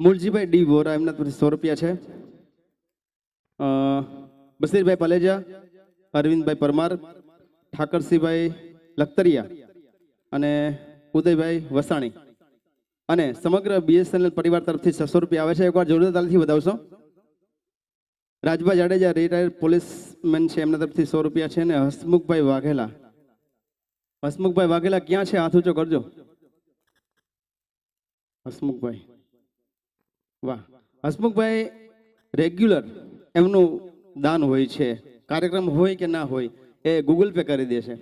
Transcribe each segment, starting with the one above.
Muljibhai D Vora, એમના તરફથી સો રૂપિયા છે. બસીરભાઈ પલેજા, અરવિંદભાઈ પરમાર, ઠાકરસિંહભાઈ લખતરિયા અને ઉદયભાઈ વસાણી. અને સમગ્ર બીએસએનએલ પરિવાર તરફથી છસો રૂપિયા આવે છે. એકવાર જોરદાર તાલથી વધાવશો. રાજભાઈ જાડેજા રિટાયર્ડ પોલીસમેન છે, એમના તરફથી સો રૂપિયા છે. અને હસમુખભાઈ વાઘેલા. હસમુખભાઈ વાઘેલા ક્યાં છે? હાથ ઊંચો કરજો. હસમુખભાઈ. વાહ. હસમુખભાઈ રેગ્યુલર એમનું દાન હોય છે. કાર્યક્રમ હોય કે ના હોય, એ ગૂગલ પે કરી દે છે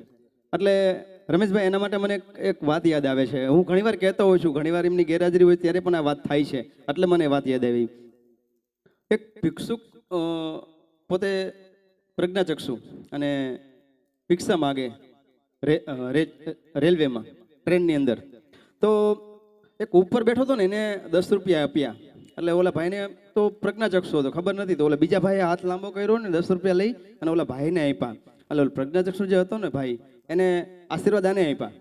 એટલે રમેશભાઈ, એના માટે મને એક- વાત યાદ આવે છે. હું ઘણીવાર કહેતો હોઉં છું, ઘણીવાર એમની ગેરહાજરી હોય ત્યારે પણ આ વાત થાય છે. એટલે મને વાત યાદ આવી. એક ભિક્ષુક પોતે પ્રજ્ઞાચક્ષુ અને ભિક્ષા માગે રેલવેમાં, ટ્રેનની અંદર. તો એક ઉપર બેઠો હતો ને, એને દસ રૂપિયા આપ્યા. એટલે ઓલા ભાઈને તો પ્રજ્ઞાચક્ષુ હતો, ખબર નથી તો ઓલા બીજા ભાઈએ હાથ લાંબો કર્યો ને દસ રૂપિયા લઈ અને ઓલા ભાઈને આપ્યા. એટલે ઓલો પ્રજ્ઞાચક્ષુ જે હતો ને ભાઈ, એને આશીર્વાદ આને આપ્યા.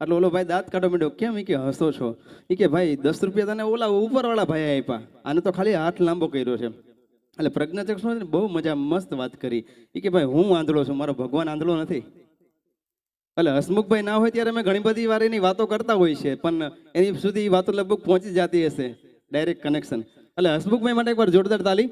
એટલે ઓલો ભાઈ દાંત કાઢો માંડ્યો, કેમ એ કે હસો છો? એ કે, ભાઈ, દસ રૂપિયા તને ઓલા ઉપરવાળા ભાઈ આપ્યા. આને તો ખાલી હાથ લાંબો કર્યો છે. એટલે પ્રજ્ઞાચક્ષુ બહુ મજા મસ્ત વાત કરી. એ કે, ભાઈ, હું આંધળો છું, મારો ભગવાન આંધળો નથી. એટલે હસમુખભાઈ ના હોય ત્યારે અમે ઘણી બધી વાર એની વાતો કરતા હોય છે, પણ એની સુધી વાતો લગભગ પહોંચી જતી હશે. ડાયરેક્ટ કનેક્શન એટલે હસમુખભાઈ માટે એકવાર જોરદાર તાલી